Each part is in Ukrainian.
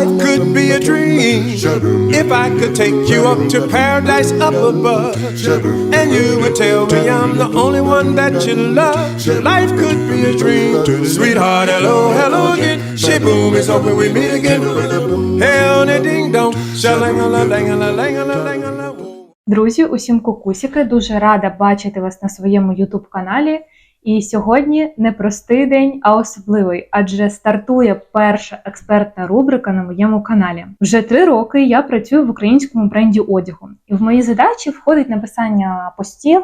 Life could be a dream if I could take you up to paradise up above. And you would tell me I'm the only one that you love. Life could be a dream. Sweetheart, hello, hello again. Shaboom, it's hoping we meet again. Hell, ding dong. Shalangala, langala, langala, langala. Друзі, усім кукусіки, дуже рада бачити вас на своєму YouTube каналі. І сьогодні не простий день, а особливий, адже стартує перша експертна рубрика на моєму каналі. Вже три роки я працюю в українському бренді одягу, і в мої задачі входить написання постів,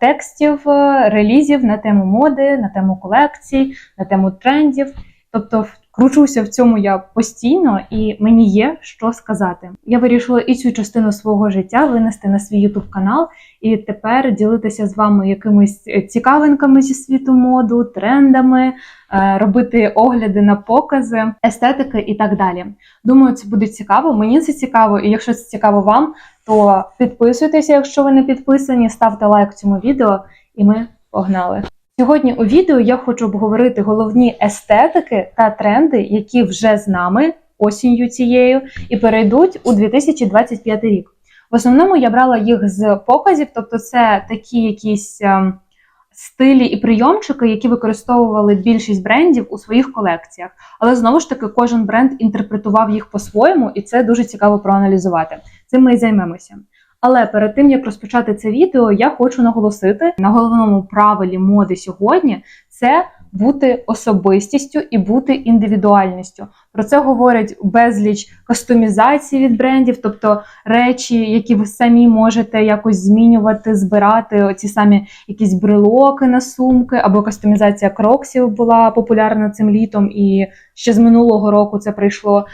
текстів, релізів на тему моди, на тему колекцій, на тему трендів. Тобто кручуся в цьому я постійно, і мені є що сказати. Я вирішила і цю частину свого життя винести на свій YouTube канал, і тепер ділитися з вами якимись цікавинками зі світу моду, трендами, е, робити огляди на покази, естетики і так далі. Думаю, це буде цікаво. Мені це цікаво, і якщо це цікаво вам, то підписуйтеся, якщо ви не підписані, ставте лайк цьому відео, і ми погнали. Сьогодні у відео я хочу обговорити головні естетики та тренди, які вже з нами осінню цією і перейдуть у 2025 рік. В основному я брала їх з показів, тобто це такі якісь ем, стилі і прийомчики, які використовували більшість брендів у своїх колекціях. Але знову ж таки, кожен бренд інтерпретував їх по-своєму, і це дуже цікаво проаналізувати. Цим ми і займемося. Але перед тим як розпочати це відео, я хочу наголосити на головному правилі моди сьогодні це бути особистістю і бути індивідуальністю. Про це говорять безліч кастомізацій від брендів, тобто речі, які ви самі можете якось змінювати, збирати. Оці самі якісь брелоки на сумки, або кастомізація кроксів була популярна цим літом, і ще з минулого року це прийшло.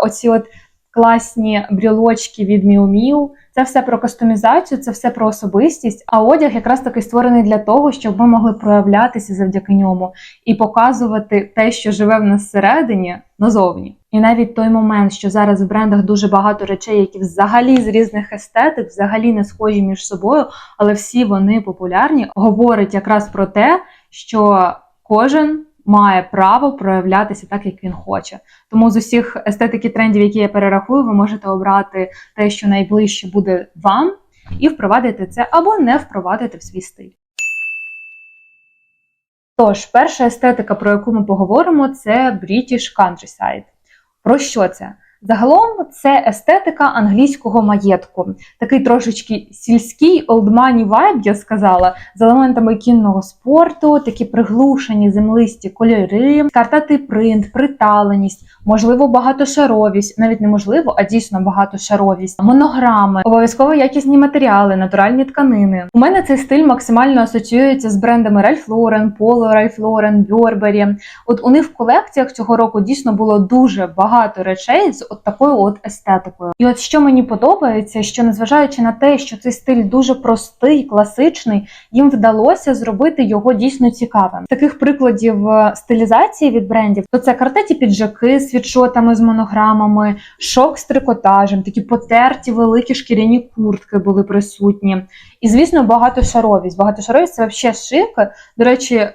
Оці от класні брілочки від Miu. Це все про кастомізацію, це все про особистість. А одяг якраз таки створений для того, щоб ми могли проявлятися завдяки ньому і показувати те, що живе в нас всередині, назовні. І навіть той момент, що зараз в брендах дуже багато речей, які взагалі з різних естетик, взагалі не схожі між собою, але всі вони популярні, говорить якраз про те, що кожен має право проявлятися так, як він хоче. Тому з усіх естетики трендів, які я перерахую, ви можете обрати те, що найближче буде вам, і впровадити це або не впровадити в свій стиль. Тож, перша естетика, про яку ми поговоримо, це British Countryside. Про що це? Загалом це естетика англійського маєтку, такий трошечки сільський money vibe, я сказала, з елементами кінного спорту, такі приглушені землисті кольори, картатий принт, приталеність, можливо, багатошаровість, навіть неможливо, а дійсно багатошаровість, монограми, обов'язково якісні матеріали, натуральні тканини. У мене цей стиль максимально асоціюється з брендами Ralph Lauren, Polo Ralph Lauren, Burberry. От у них в колекціях цього року дійсно було дуже багато речей з от такою от естетикою. І от що мені подобається, що незважаючи на те, що цей стиль дуже простий, класичний, їм вдалося зробити його дійсно цікавим. Таких прикладів е, стилізації від брендів то це картеті піджаки з світшотами з монограмами, шок з трикотажем, такі потерті великі шкіряні куртки були присутні. І звісно, багатошаровість. Багатошаровість це взагалі шик. До речі.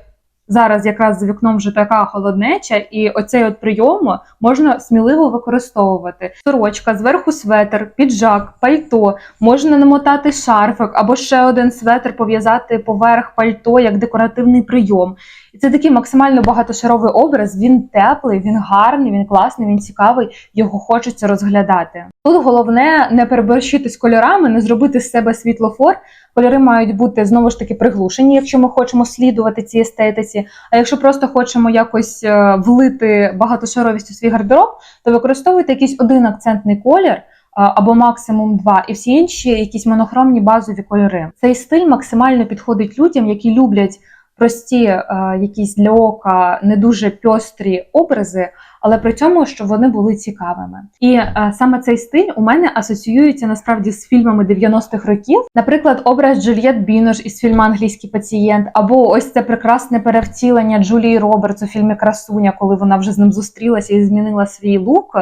Зараз якраз за вікном вже така холоднеча, і оцей от прийом можна сміливо використовувати. Сорочка, зверху светр, піджак, пальто, можна намотати шарфик або ще один светр пов'язати поверх пальто як декоративний прийом. І це такий максимально багатошаровий образ. Він теплий, він гарний, він класний, він цікавий. Його хочеться розглядати. Тут головне не переборщити з кольорами, не зробити з себе світлофор. Кольори мають бути знову ж таки приглушені, якщо ми хочемо слідувати цій естетиці. А якщо просто хочемо якось е, влити багатошаровість у свій гардероб, то використовуйте якийсь один акцентний колір. Або максимум два, і всі інші якісь монохромні базові кольори. Цей стиль максимально підходить людям, які люблять прості, е, якісь для ока не дуже пьострі образи, але при цьому, щоб вони були цікавими. І е, саме цей стиль у мене асоціюється насправді з фільмами 90-х років. Наприклад, образ Джульєт Бінош із фільму Англійський пацієнт, або ось це прекрасне перевтілення Джулії Робертс у фільмі Красуня, коли вона вже з ним зустрілася і змінила свій лук.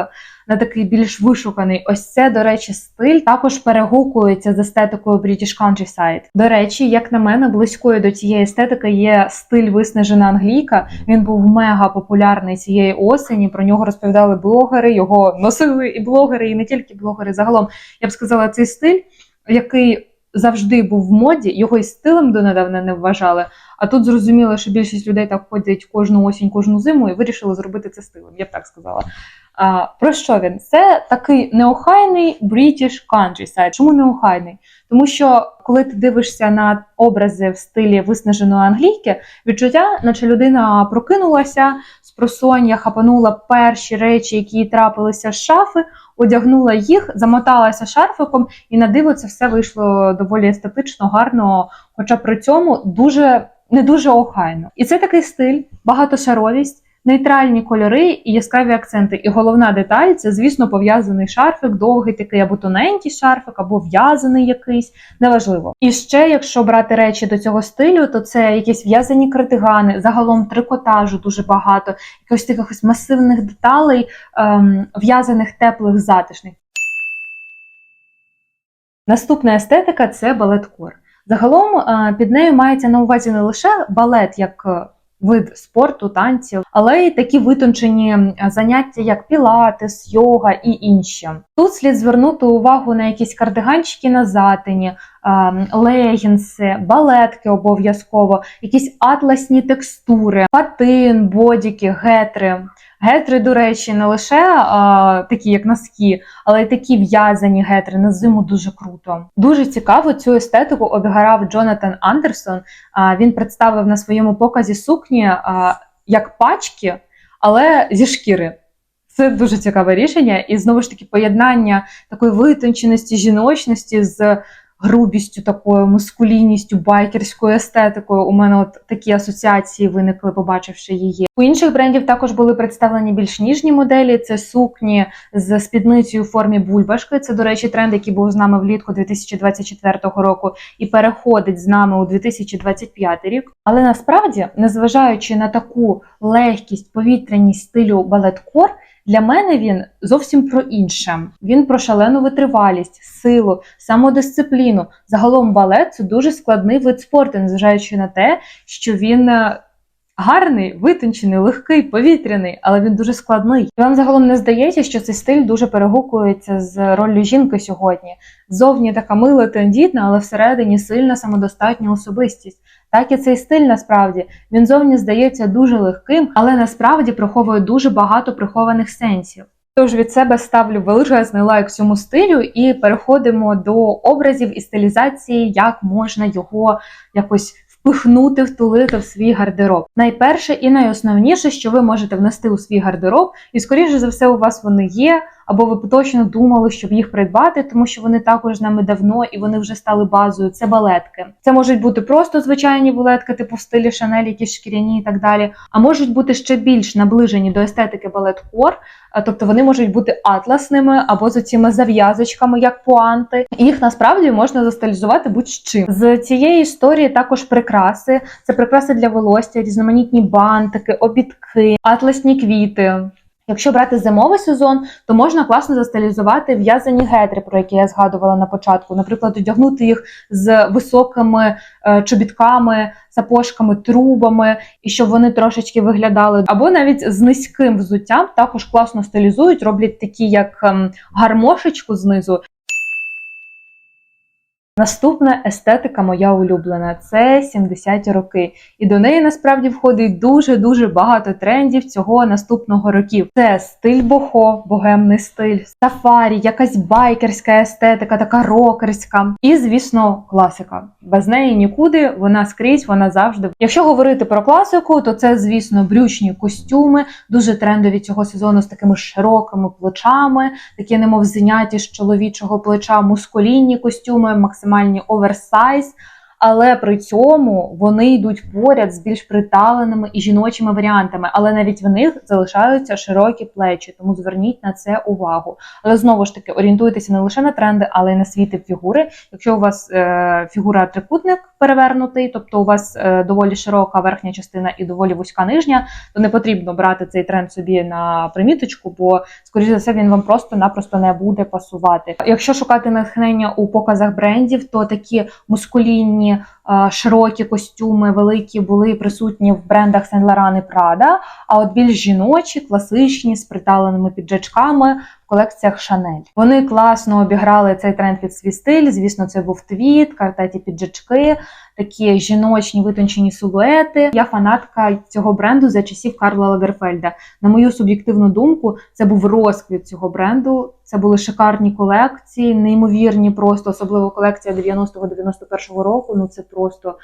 На такий більш вишуканий. Ось це, до речі, стиль також перегукується з естетикою British Countryside. До речі, як на мене, близькою до цієї естетики є стиль виснажена англійка. Він був мега популярний цієї осені. Про нього розповідали блогери, його носили і блогери, і не тільки блогери. Загалом я б сказала, цей стиль, який завжди був в моді, його і стилем донедавна не вважали. А тут зрозуміло, що більшість людей так ходять кожну осінь, кожну зиму і вирішили зробити це стилем. Я б так сказала. А, про що він? Це такий неохайний British countryside. Чому неохайний? Тому що коли ти дивишся на образи в стилі виснаженої англійки, відчуття, наче людина прокинулася з просоння, хапанула перші речі, які їй трапилися з шафи, одягнула їх, замоталася шарфиком, і на диво це все вийшло доволі естетично, гарно, хоча при цьому дуже не дуже охайно. І це такий стиль, багатошаровість. Нейтральні кольори і яскраві акценти. І головна деталь це, звісно, пов'язаний шарфик, довгий такий або тоненький шарфик, або в'язаний якийсь, неважливо. І ще, якщо брати речі до цього стилю, то це якісь в'язані картигани, загалом трикотажу дуже багато, якихось таких масивних деталей, ем, в'язаних теплих затишних. Наступна естетика це балет-кор. Загалом е, під нею мається на увазі не лише балет як е, вид спорту, танців, але й такі витончені заняття, як пілатес, йога і інші. Тут слід звернути увагу на якісь кардиганчики на затині, легінси, балетки обов'язково, якісь атласні текстури, патин, бодіки, гетри. Гетри, до речі, не лише а, такі, як носки, але й такі в'язані гетри на зиму дуже круто. Дуже цікаво цю естетику обіграв Джонатан Андерсон. А, він представив на своєму показі сукні а, як пачки, але зі шкіри. Це дуже цікаве рішення, і знову ж таки поєднання такої витонченості, жіночності з грубістю, такою мускулінністю, байкерською естетикою. У мене от такі асоціації виникли, побачивши її. У інших брендів також були представлені більш ніжні моделі. Це сукні з спідницею в формі бульбашки. Це, до речі, тренд, який був з нами влітку 2024 року і переходить з нами у 2025 рік. Але насправді, незважаючи на таку легкість, повітряність стилю балет-кор, для мене він зовсім про інше. Він про шалену витривалість, силу, самодисципліну. Загалом балет це дуже складний вид спорту, незважаючи на те, що він е, гарний, витончений, легкий, повітряний, але він дуже складний. Вам загалом не здається, що цей стиль дуже перегукується з роллю жінки сьогодні. Зовні така мила, тендітна, але всередині сильна самодостатня особистість. Так і цей стиль насправді він зовні здається дуже легким, але насправді приховує дуже багато прихованих сенсів. Тож від себе ставлю величезний лайк цьому стилю і переходимо до образів і стилізації, як можна його якось впихнути, втулити в свій гардероб. Найперше і найосновніше, що ви можете внести у свій гардероб, і скоріше за все, у вас вони є, або ви точно думали, щоб їх придбати, тому що вони також з нами давно і вони вже стали базою. Це балетки. Це можуть бути просто звичайні балетки, типу в стилі Шанель, якісь шкіряні і так далі. А можуть бути ще більш наближені до естетики балет-кор, тобто вони можуть бути атласними або з цими зав'язочками, як пуанти. Їх насправді можна застилізувати будь-чим. З цієї історії також прикраси. Це прикраси для волосся, різноманітні бантики, обідки, атласні квіти. Якщо брати зимовий сезон, то можна класно застилізувати в'язані гетри, про які я згадувала на початку. Наприклад, одягнути їх з високими е, чобітками, сапожками, трубами, і щоб вони трошечки виглядали, або навіть з низьким взуттям також класно стилізують, роблять такі, як ем, гармошечку знизу. Наступна естетика моя улюблена це 70-ті роки, і до неї насправді входить дуже дуже багато трендів цього наступного років. Це стиль бохо, богемний стиль, сафарі, якась байкерська естетика, така рокерська, і звісно, класика. Без неї нікуди, вона скрізь, вона завжди. Якщо говорити про класику, то це звісно брючні костюми, дуже трендові цього сезону з такими широкими плечами, такі немов зняті з чоловічого плеча, мускулінні костюми, максимальні оверсайз. Але при цьому вони йдуть поряд з більш приталеними і жіночими варіантами, але навіть в них залишаються широкі плечі, тому зверніть на це увагу. Але знову ж таки орієнтуйтеся не лише на тренди, але й на свій тип фігури. Якщо у вас е, фігура трикутник перевернутий, тобто у вас е, доволі широка верхня частина і доволі вузька нижня, то не потрібно брати цей тренд собі на приміточку, бо скоріш за все він вам просто-напросто не буде пасувати. Якщо шукати натхнення у показах брендів, то такі мускулінні, е, широкі костюми, великі були присутні в брендах Сен Лоран і Прада, а от більш жіночі, класичні, з приталеними піджачками в колекціях Шанель. Вони класно обіграли цей тренд під свій стиль. Звісно, це був твіт, картеті піджачки, такі жіночні витончені силуети. Я фанатка цього бренду за часів Карла Лагерфельда. На мою суб'єктивну думку, це був розквіт цього бренду. Це були шикарні колекції, неймовірні, просто особливо колекція 90-91 року. Ну це просто.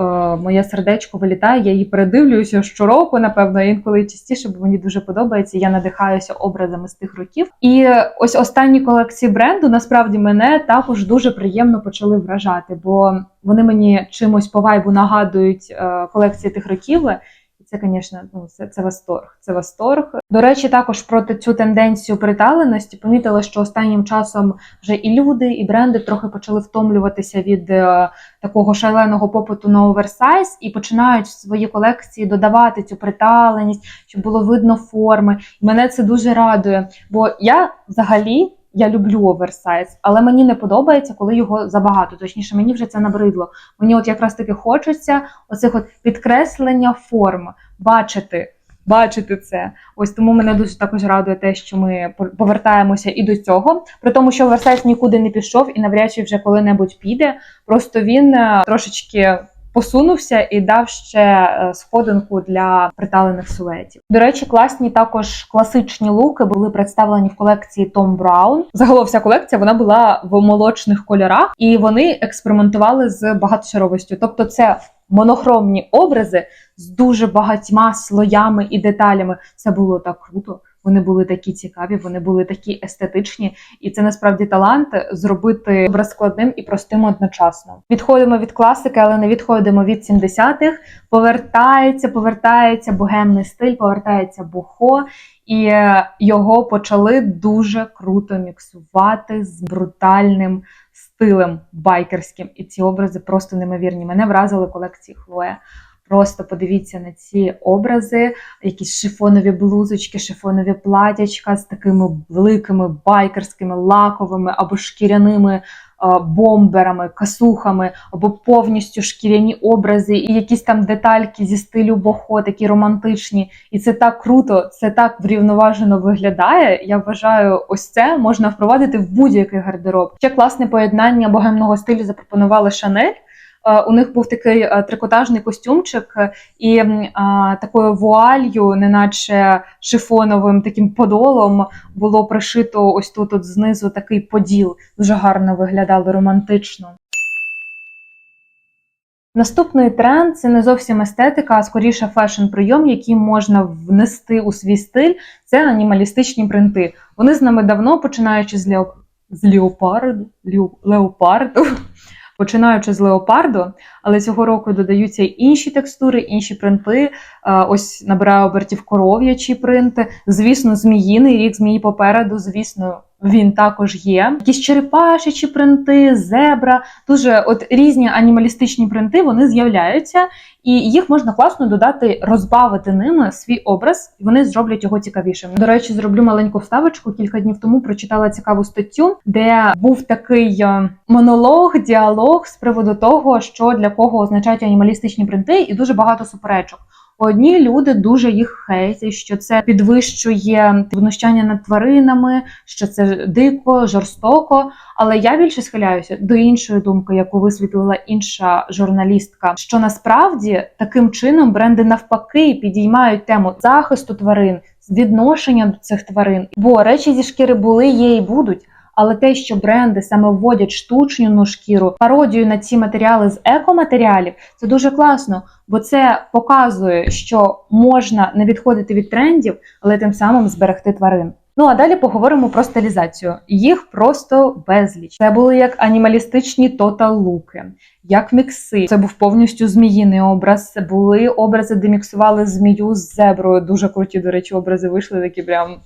Е, Моє сердечко вилітає, я її передивлююся щороку, напевно, інколи частіше, бо мені дуже подобається. Я надихаюся образами з тих років. І ось останні колекції бренду насправді мене також дуже приємно почали вражати, бо вони мені чимось по вайбу нагадують е, колекції тих років. Це, звісно, ну це, це восторг. Це восторг. До речі, також проти цю тенденцію приталеності помітила, що останнім часом вже і люди, і бренди трохи почали втомлюватися від е, такого шаленого попиту на оверсайз і починають в свої колекції додавати цю приталеність, щоб було видно форми. Мене це дуже радує, бо я взагалі. Я люблю оверсайз, але мені не подобається, коли його забагато. Точніше, мені вже це набридло. Мені от якраз таки хочеться оцих от підкреслення форм, бачити, бачити це. Ось тому мене дуже також радує те, що ми по- повертаємося і до цього. При тому, що оверсайз нікуди не пішов і навряд чи вже коли-небудь піде. Просто він е, трошечки. Посунувся і дав ще е, сходинку для приталених силуетів. До речі, класні також класичні луки були представлені в колекції Том Браун. Загалом вся колекція вона була в молочних кольорах, і вони експериментували з багатошаровістю. Тобто, це монохромні образи з дуже багатьма слоями і деталями. Це було так круто. Вони були такі цікаві, вони були такі естетичні, і це насправді талант зробити образ складним і простим одночасно. Відходимо від класики, але не відходимо від 70-х. Повертається, повертається богемний стиль, повертається бухо, і е, його почали дуже круто міксувати з брутальним стилем байкерським. І ці образи просто неймовірні. Мене вразили колекції Хлоя. Просто подивіться на ці образи, якісь шифонові блузочки, шифонові платячка з такими великими байкерськими лаковими або шкіряними бомберами, касухами, або повністю шкіряні образи, і якісь там детальки зі стилю бохо, такі романтичні. І це так круто, це так врівноважено виглядає. Я вважаю, ось це можна впровадити в будь-який гардероб. Ще класне поєднання богемного стилю запропонували Шанель. Е, У них був такий е, трикотажний костюмчик, е, і такою вуалью, неначе шифоновим таким подолом, було пришито ось тут от знизу такий поділ. Дуже гарно виглядало романтично. Наступний тренд це не зовсім естетика, а скоріше фешн-прийом, який можна внести у свій стиль. Це анімалістичні принти. Вони з нами давно, починаючи з, леоп... з леопарду, лео... леопарду, починаючи з леопарду, але цього року додаються й інші текстури, інші принти. Е, Ось набираю обертів коров'ячі принти. Звісно, зміїний рік змії попереду. Звісно, він також є. Якісь черепашечі принти, зебра. Дуже от різні анімалістичні принти вони з'являються, і їх можна класно додати, розбавити ними свій образ, і вони зроблять його цікавішим. До речі, зроблю маленьку вставочку. Кілька днів тому прочитала цікаву статтю, де був такий е, монолог, діалог з приводу того, що для кого означають анімалістичні принти, і дуже багато суперечок. Одні люди дуже їх хейтять, що це підвищує знущання над тваринами, що це дико, жорстоко. Але я більше схиляюся до іншої думки, яку висвітлила інша журналістка. Що насправді таким чином бренди навпаки підіймають тему захисту тварин, відношення до цих тварин, бо речі зі шкіри були, є і будуть. Але те, що бренди саме вводять штучну шкіру, пародію на ці матеріали з екоматеріалів, це дуже класно, бо це показує, що можна не відходити від трендів, але тим самим зберегти тварин. Ну а далі поговоримо про стилізацію. Їх просто безліч. Це були як анімалістичні тотал-луки, як мікси. Це був повністю зміїний образ. Це були образи, де міксували змію з зеброю. Дуже круті, до речі, образи вийшли такі прям.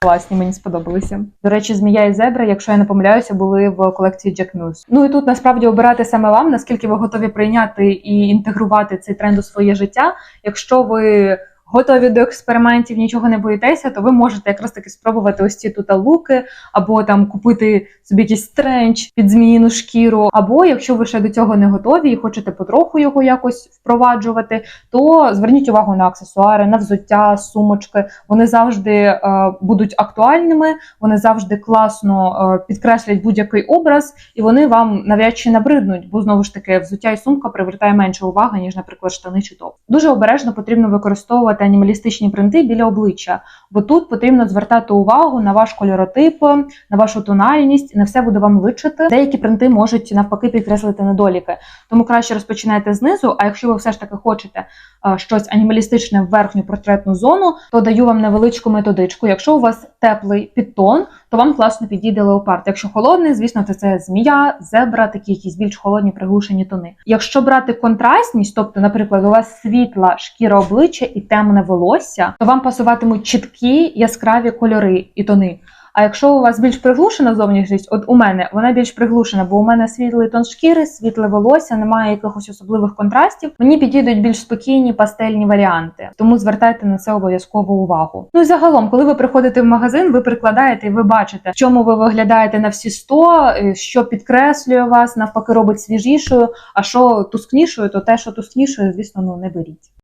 Класні, мені сподобалися. До речі, змія і зебра, якщо я не помиляюся, були в колекції Jack Muse. Ну і тут насправді обирати саме вам, наскільки ви готові прийняти і інтегрувати цей тренд у своє життя. Якщо ви готові до експериментів, нічого не боїтеся, то ви можете якраз таки спробувати ось ці тут луки, або там купити собі якийсь тренч під зміїну шкіру. Або якщо ви ще до цього не готові і хочете потроху його якось впроваджувати, то зверніть увагу на аксесуари, на взуття, сумочки. Вони завжди е, будуть актуальними, вони завжди класно е, підкреслять будь-який образ, і вони вам навряд чи набриднуть, бо знову ж таки взуття і сумка привертає менше уваги, ніж, наприклад, штани чи топ. Дуже обережно потрібно використовувати анімалістичні принти біля обличчя, бо тут потрібно звертати увагу на ваш кольоротип, на вашу тональність, не все буде вам личити. Деякі принти можуть навпаки підкреслити недоліки. Тому краще розпочинайте знизу. А якщо ви все ж таки хочете е, щось анімалістичне в верхню портретну зону, то даю вам невеличку методичку. Якщо у вас теплий підтон, то вам класно підійде леопард. Якщо холодний, звісно, то це змія, зебра, такі якісь більш холодні приглушені тони. Якщо брати контрастність, тобто, наприклад, у вас світла шкіра обличчя і темне волосся, то вам пасуватимуть чіткі яскраві кольори і тони. А якщо у вас більш приглушена зовнішність, от у мене вона більш приглушена, бо у мене світлий тон шкіри, світле волосся, немає якихось особливих контрастів. Мені підійдуть більш спокійні пастельні варіанти, тому звертайте на це обов'язково увагу. Ну і загалом, коли ви приходите в магазин, ви прикладаєте і ви бачите, в чому ви виглядаєте на всі 100, е, що підкреслює вас, навпаки, робить свіжішою. А що тускнішою, то те, що тускнішою, звісно, ну не беріть.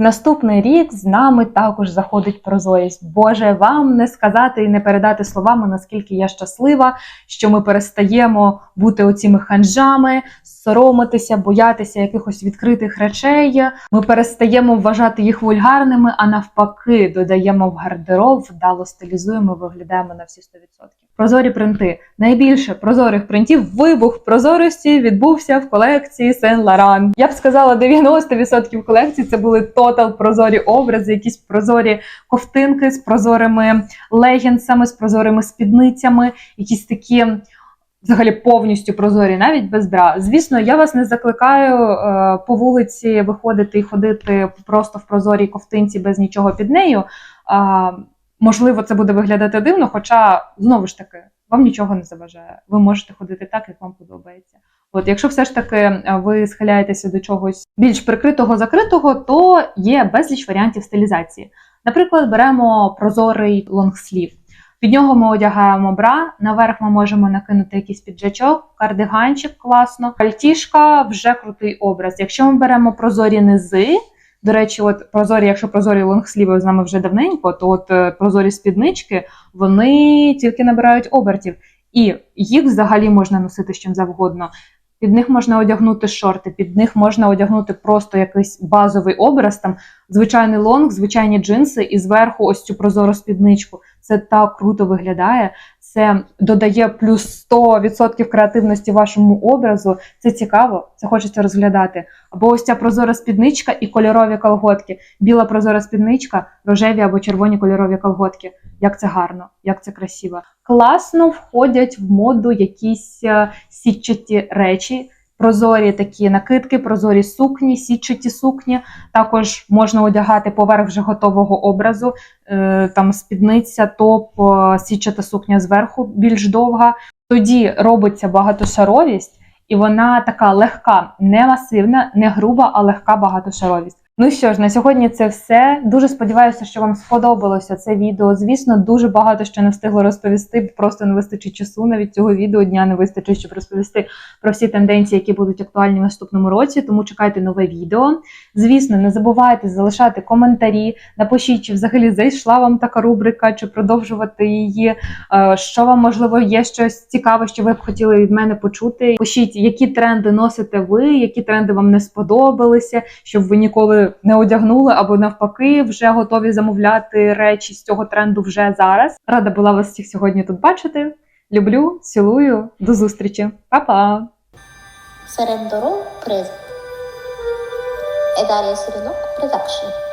Наступний рік з нами також заходить прозорість. Боже, вам не сказати і не передати словами, наскільки я щаслива, що ми перестаємо бути оціми ханжами, соромитися, боятися якихось відкритих речей. Ми перестаємо вважати їх вульгарними, а навпаки, додаємо в гардероб, вдало стилізуємо, виглядаємо на всі 100%. Прозорі принти. Найбільше прозорих принтів вибух прозорості відбувся в колекції Сен Лоран. Я б сказала, 90% колекцій це були тотал прозорі образи, якісь прозорі ковтинки з прозорими легінсами, з прозорими спідницями, якісь такі. Взагалі повністю прозорі, навіть без бра. Звісно, я вас не закликаю е, по вулиці виходити і ходити просто в прозорій ковтинці без нічого під нею. А, можливо, це буде виглядати дивно, хоча знову ж таки вам нічого не заважає. Ви можете ходити так, як вам подобається. От, якщо все ж таки е, ви схиляєтеся до чогось більш прикритого, закритого, то є безліч варіантів стилізації. Наприклад, беремо прозорий лонгслів. Під нього ми одягаємо бра, наверх ми можемо накинути якийсь піджачок, кардиганчик класно, пальтішка вже крутий образ. Якщо ми беремо прозорі низи, до речі, от прозорі, якщо прозорі лонгсліви з нами вже давненько, то от е, прозорі спіднички вони тільки набирають обертів, і їх взагалі можна носити чим завгодно. Під них можна одягнути шорти, під них можна одягнути просто якийсь базовий образ, там звичайний лонг, звичайні джинси, і зверху ось цю прозору спідничку. Це так круто виглядає. Це додає плюс 100% креативності вашому образу. Це цікаво, це хочеться розглядати. Або ось ця прозора спідничка і кольорові колготки. Біла прозора спідничка, рожеві або червоні кольорові колготки. Як це гарно, як це красиво. Класно входять в моду якісь е, сітчаті речі. Прозорі такі накидки, прозорі сукні, січаті сукні. Також можна одягати поверх вже готового образу. Е, Там спідниця, топ, січата сукня зверху більш довга. Тоді робиться багатошаровість, і вона така легка, не масивна, не груба, а легка багатошаровість. Ну що ж, на сьогодні це все. Дуже сподіваюся, що вам сподобалося це відео. Звісно, дуже багато ще не встигло розповісти. Просто не вистачить часу. Навіть цього відео дня не вистачить, щоб розповісти про всі тенденції, які будуть актуальні в наступному році. Тому чекайте нове відео. Звісно, не забувайте залишати коментарі. Напишіть, чи взагалі зайшла вам така рубрика, чи продовжувати її. Е, Що вам можливо є щось цікаве, що ви б хотіли від мене почути. Пишіть, які тренди носите ви, які тренди вам не сподобалися, щоб ви ніколи не одягнули, або навпаки, вже готові замовляти речі з цього тренду вже зараз. Рада була вас всіх сьогодні тут бачити. Люблю, цілую, до зустрічі, Па-па! Серед дорог приз. Едарія Сірінок Продакшн.